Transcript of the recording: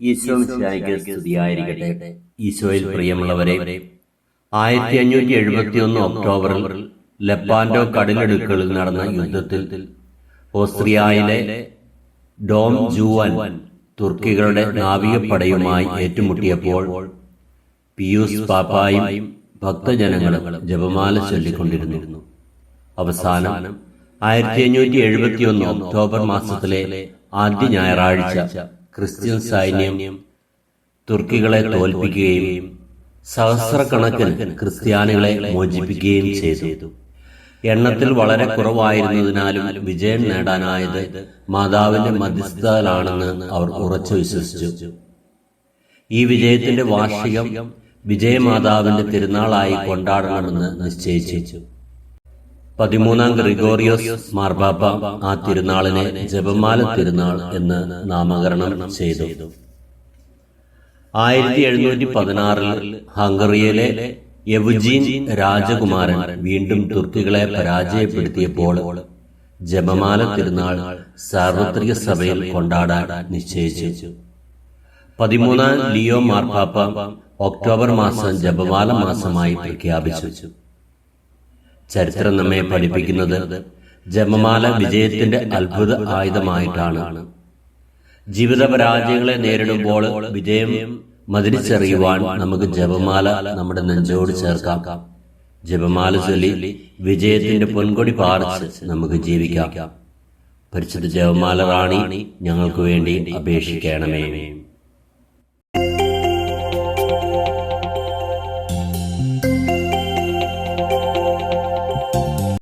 ഈശോ മിശിഹായ്ക്ക് സ്തുതിയായിരിക്കട്ടെ. ഈശോയിൽ പ്രിയമുള്ളവരെ ആയിരത്തി അഞ്ഞൂറ്റി എഴുപത്തി ഒന്ന് ഒക്ടോബറിൽ ലെപ്പാൻഡോ കടലെടുക്കളിൽ നടന്ന യുദ്ധത്തിൽ ഓസ്ട്രിയയിലെ ഡോം ജൂവൻ തുർക്കികളുടെ നാവികപ്പടയുമായി ഏറ്റുമുട്ടിയപ്പോൾ പിയൂസ് പാപ്പായും ഭക്തജനങ്ങളും ജപമാല ചൊല്ലിക്കൊണ്ടിരുന്നു. അവസാനം ആയിരത്തി അഞ്ഞൂറ്റി എഴുപത്തി ഒന്ന് ഒക്ടോബർ മാസത്തിലെ ആദ്യ ഞായറാഴ്ച ക്രിസ്ത്യൻ സൈന്യം തുർക്കികളെ തോൽപ്പിക്കുകയും സഹസ്രക്കണക്കിന് ക്രിസ്ത്യാനികളെ മോചിപ്പിക്കുകയും ചെയ്തു. എണ്ണത്തിൽ വളരെ കുറവായിരുന്നതിനാലും വിജയം നേടാനായത് മാതാവിന്റെ മധ്യസ്ഥതയിലാണെന്ന് അവർ ഉറച്ചു വിശ്വസിച്ചു. ഈ വിജയത്തിന്റെ വാർഷികം വിജയമാതാവിന്റെ തിരുനാളായി കൊണ്ടാടണമെന്ന് നിശ്ചയിച്ചു. പതിമൂന്നാം ഗ്രിഗോറിയോസ് മാർബാബ ആ തിരുനാളിനെ ജപമാല തിരുനാൾ എന്ന് നാമകരണം ചെയ്തു. ആയിരത്തി എഴുന്നൂറ്റി പതിനാറിൽ ഹംഗറിയിലെ യവുജീൻ രാജകുമാരൻ വീണ്ടും തുർക്കികളെ പരാജയപ്പെടുത്തിയപ്പോൾ ജപമാല തിരുനാൾ സാർവത്രിക സഭയിൽ കൊണ്ടാടാൻ നിശ്ചയിച്ചു. പതിമൂന്നാം ലിയോ മാർപ്പാപ്പ ഒക്ടോബർ മാസം ജപമാല മാസമായി പ്രഖ്യാപിച്ചു. ചരിത്രം നമ്മെ പഠിപ്പിക്കുന്നത് ജപമാല വിജയത്തിന്റെ അത്ഭുത ആയുധമായിട്ടാണ്. ജീവിത പരാജയങ്ങളെ നേരിടുമ്പോൾ വിജയം മതിരിച്ചറിയുവാൻ നമുക്ക് ജപമാല നമ്മുടെ നെഞ്ചോട് ചേർക്കാം. ജപമാല ചൊല്ലി വിജയത്തിന്റെ പൊൻകൊടി പാറിച്ച് നമുക്ക് ജീവിക്കാം. പരിശുദ്ധ ജപമാല റാണി ഞങ്ങൾക്ക് വേണ്ടി അപേക്ഷിക്കണമേ.